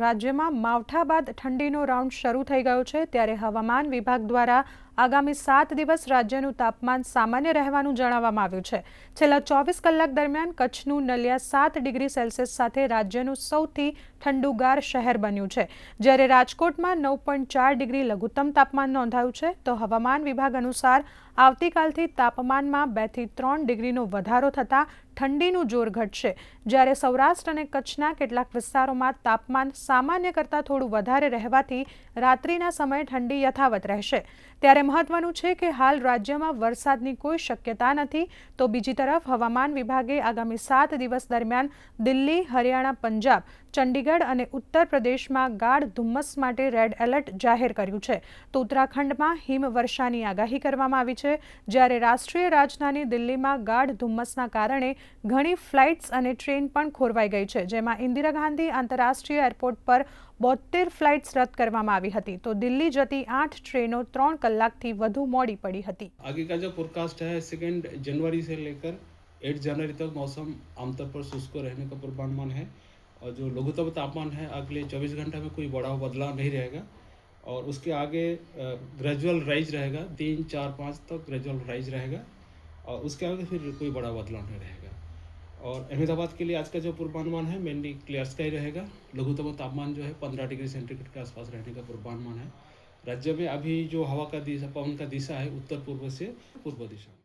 રાજ્યમાં માવઠા બાદ ઠંડીનો રાઉન્ડ શરૂ થઈ ગયો છે. ત્યારે હવામાન વિભાગ દ્વારા આગામી સાત દિવસ રાજ્યનું તાપમાન સામાન્ય રહેવાનું જણાવવામાં આવ્યું છે. છેલ્લા ચોવીસ કલાક દરમિયાન કચ્છનું નલિયા સાત ડિગ્રી સેલ્સિયસ સાથે રાજ્યનું સૌથી ઠંડુગાર શહેર બન્યું છે. જ્યારે રાજકોટમાં નવ પોઈન્ટ ચાર ડિગ્રી લઘુત્તમ તાપમાન નોંધાયું છે, તો હવામાન વિભાગ અનુસાર આવતીકાલથી તાપમાનમાં બેથી ત્રણ ડિગ્રીનો વધારો થતાં ઠંડીનું જોર ઘટશે. જ્યારે સૌરાષ્ટ્ર અને કચ્છના કેટલાક વિસ્તારોમાં તાપમાન સામાન્ય કરતાં થોડું વધારે રહેવાથી રાત્રિના સમયે ઠંડી યથાવત રહેશે. ત્યારે મહત્વનું છે કે હાલ રાજ્યમાં વરસાદની કોઈ શક્યતા નથી. તો બીજી તરફ હવામાન વિભાગે આગામી સાત દિવસ દરમિયાન દિલ્હી, હરિયાણા, પંજાબ, ચંડીગઢ અને ઉત્તર પ્રદેશમાં ગાઢ ધુમ્મસ માટે રેડ એલર્ટ જાહેર કર્યું છે. તો ઉત્તરાખંડમાં હિમવર્ષાની આગાહી કરવામાં આવી છે. જ્યારે રાષ્ટ્રીય રાજધાની દિલ્હીમાં ગાઢ ધુમ્મસના કારણે ઘણી ફ્લાઇટ્સ અને ટ્રેન પણ ખોરવાઈ ગઈ છે, જેમાં ઇન્દિરા ગાંધી આંતરરાષ્ટ્રીય એરપોર્ટ પર બોતેર ફ્લાઇટ્સ રદ કરવામાં આવી હતી. તો દિલ્હી જતી આઠ ટ્રેનો ત્રણ કલાકથી વધુ મોડી પડી હતી आगे का जो फोरकास्ट है सेकेंड जनवरी से लेकर एट जनवरी तक मौसम आमतौर पर शुष्क रहने का पूर्वानुमान है और जो लघुत्तम तापमान है अगले 24 घंटे में कोई बड़ा बदलाव नहीं रहेगा और उसके आगे ग्रेजुअल राइज रहेगा तीन चार पाँच तक ग्रेजुअल राइज रहेगा और उसके आगे फिर कोई बड़ा बदलाव नहीं रहेगा और अहमदाबाद के लिए आज का जो पूर्वानुमान है मेनली क्लियर स्काई रहेगा लघुत्तम तापमान जो है पंद्रह डिग्री सेंटीग्रेड के आसपास रहने का पूर्वानुमान है राज्य में अभी जो हवा का दिशा पवन का दिशा है उत्तर पूर्व से पूर्व दिशा